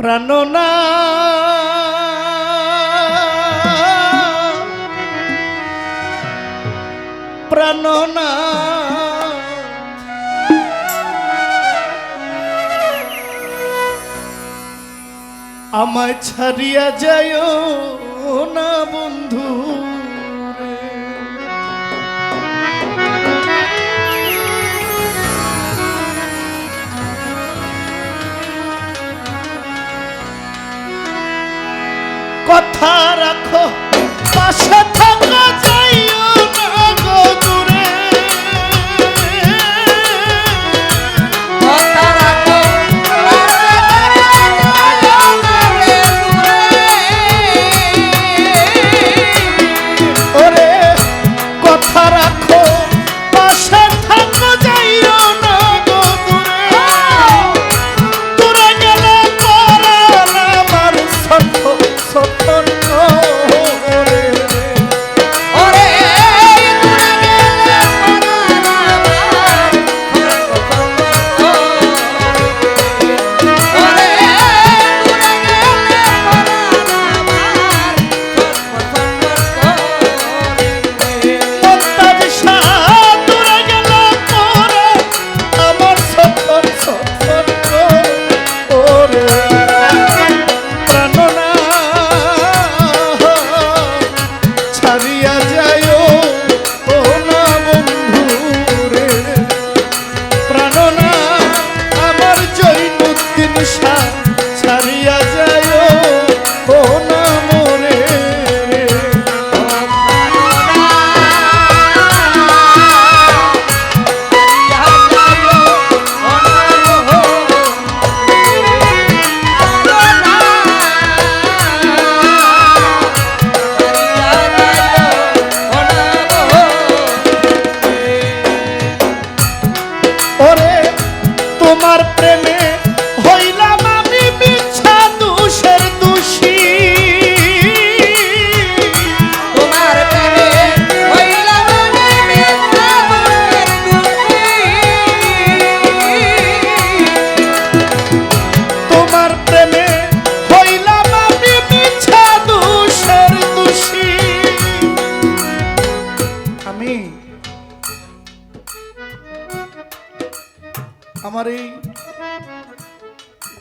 প্রাণনা। প্রাণনা। আমায় ছাড়িয়া যায়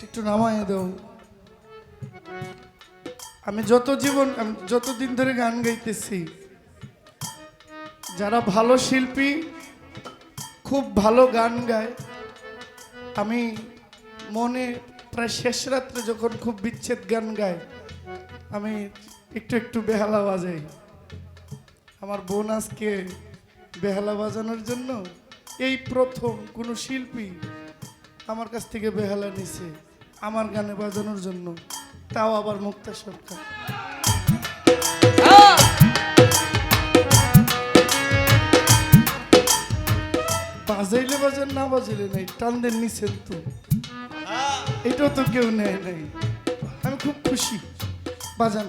একটু নামায় দাও। আমি যত জীবন, আমি যতদিন ধরে গান গাইতেছি, যারা ভালো শিল্পী, খুব ভালো গান গায়, আমি মনে প্রায় শেষ রাত্রে যখন খুব বিচ্ছেদ গান গায়, আমি একটু একটু বেহালা বাজাই। আমার বোন আজকে বেহালা বাজানোর জন্য এই প্রথম কোনো শিল্পী আমার কাছ থেকে বেহালা নিছে আমার গানে বাজানোর জন্য। তাও আবার মুক্তা সরকার। বাজাইলে বাজান, না বাজাইলে নাই টান দেন নিছেন তো। এটাও তো কেউ নেয় নাই। আমি খুব খুশি। বাজান।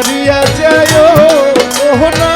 হারিয়া যায়। মোহনা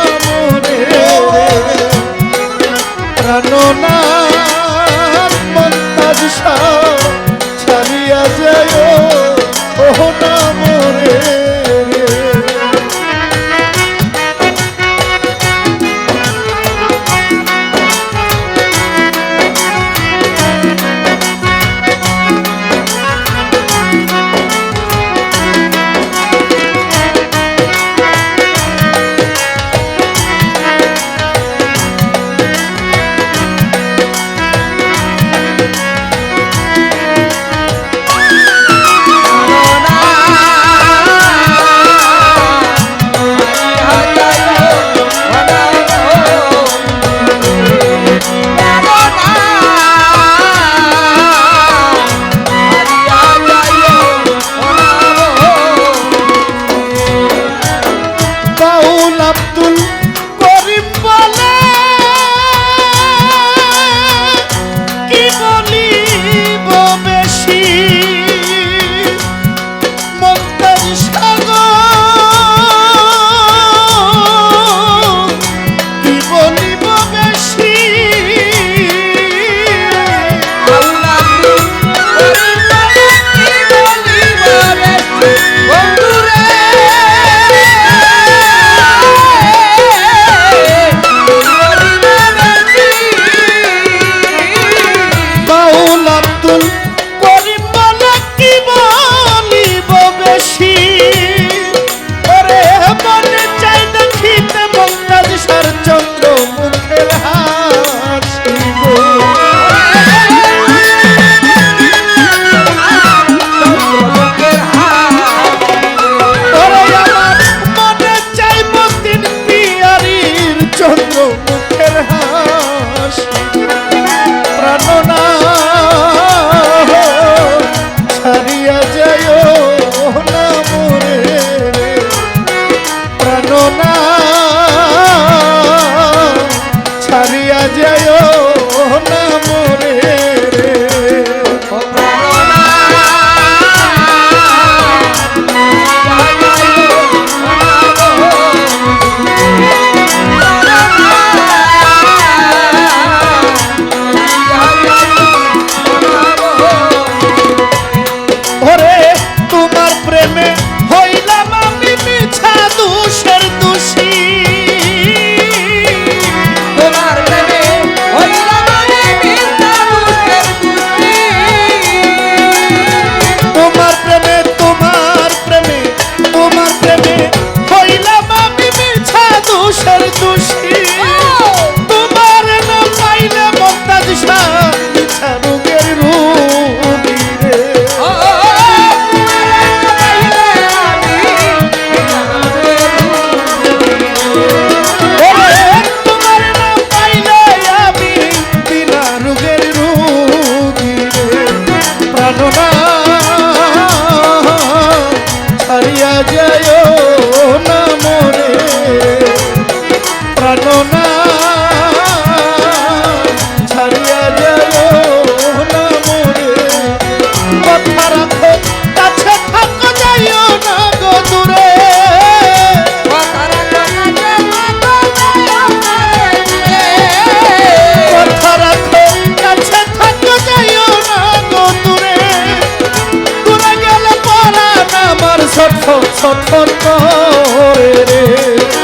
থর থর রে।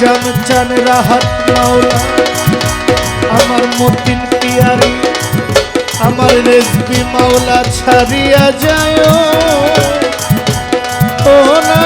জান চান রাহাত মাওলা আমার মতিন পিয়ারি আমার রেসবি মাওলা ছাড়িয়া যায়। ও না